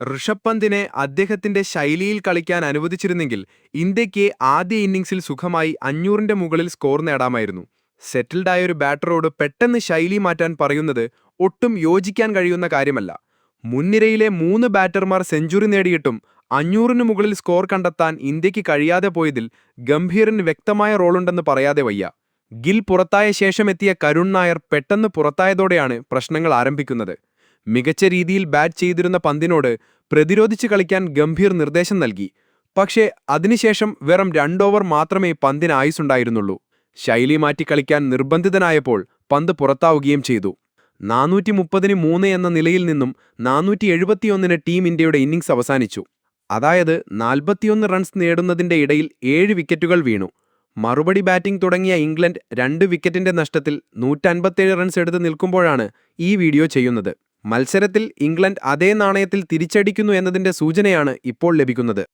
ഋഷഭ് പന്തിനെ അദ്ദേഹത്തിന്റെ ശൈലിയിൽ കളിക്കാൻ അനുവദിച്ചിരുന്നെങ്കിൽ ഇന്ത്യയ്ക്ക് ആദ്യ ഇന്നിംഗ്സിൽ സുഖമായി അഞ്ഞൂറിന്റെ മുകളിൽ സ്കോർ നേടാമായിരുന്നു. സെറ്റിൽഡായ ഒരു ബാറ്ററോട് പെട്ടെന്ന് ശൈലി മാറ്റാൻ പറയുന്നത് ഒട്ടും യോജിക്കാൻ കഴിയുന്ന കാര്യമല്ല. മുൻനിരയിലെ മൂന്ന് ബാറ്റർമാർ സെഞ്ചുറി നേടിയിട്ടും അഞ്ഞൂറിന് മുകളിൽ സ്കോർ കണ്ടെത്താൻ ഇന്ത്യയ്ക്ക് കഴിയാതെ പോയതിൽ ഗംഭീറിന് വ്യക്തമായ റോളുണ്ടെന്ന് പറയാതെ വയ്യ. ഗിൽ പുറത്തായ ശേഷമെത്തിയ കരുൺ നായർ പെട്ടെന്ന് പുറത്തായതോടെയാണ് പ്രശ്നങ്ങൾ ആരംഭിക്കുന്നത്. മികച്ച രീതിയിൽ ബാറ്റ് ചെയ്തിരുന്ന പന്തിനോട് പ്രതിരോധിച്ച് കളിക്കാൻ ഗംഭീർ നിർദ്ദേശം നൽകി. പക്ഷേ അതിനുശേഷം വെറും രണ്ടോവർ മാത്രമേ പന്തിന് ആയുസുണ്ടായിരുന്നുള്ളൂ ശൈലി മാറ്റി കളിക്കാൻ നിർബന്ധിതനായപ്പോൾ പന്ത് പുറത്താവുകയും ചെയ്തു. നാനൂറ്റി മുപ്പതിന് മൂന്ന് എന്ന നിലയിൽ നിന്നും നാനൂറ്റി എഴുപത്തിയൊന്നിന് ടീം ഇന്ത്യയുടെ ഇന്നിംഗ്സ് അവസാനിച്ചു. അതായത് നാൽപ്പത്തിയൊന്ന് റൺസ് നേടുന്നതിന്റെ ഇടയിൽ ഏഴ് വിക്കറ്റുകൾ വീണു. മറുപടി ബാറ്റിംഗ് തുടങ്ങിയ ഇംഗ്ലണ്ട് രണ്ട് വിക്കറ്റിന്റെ നഷ്ടത്തിൽ നൂറ്റൻപത്തേഴ് റൺസ് എടുത്ത് നിൽക്കുമ്പോഴാണ് ഈ വീഡിയോ ചെയ്യുന്നത്. മത്സരത്തിൽ ഇംഗ്ലണ്ട് അതേ നാണയത്തിൽ തിരിച്ചടിക്കുന്നു എന്നതിന്റെ സൂചനയാണ് ഇപ്പോൾ ലഭിക്കുന്നത്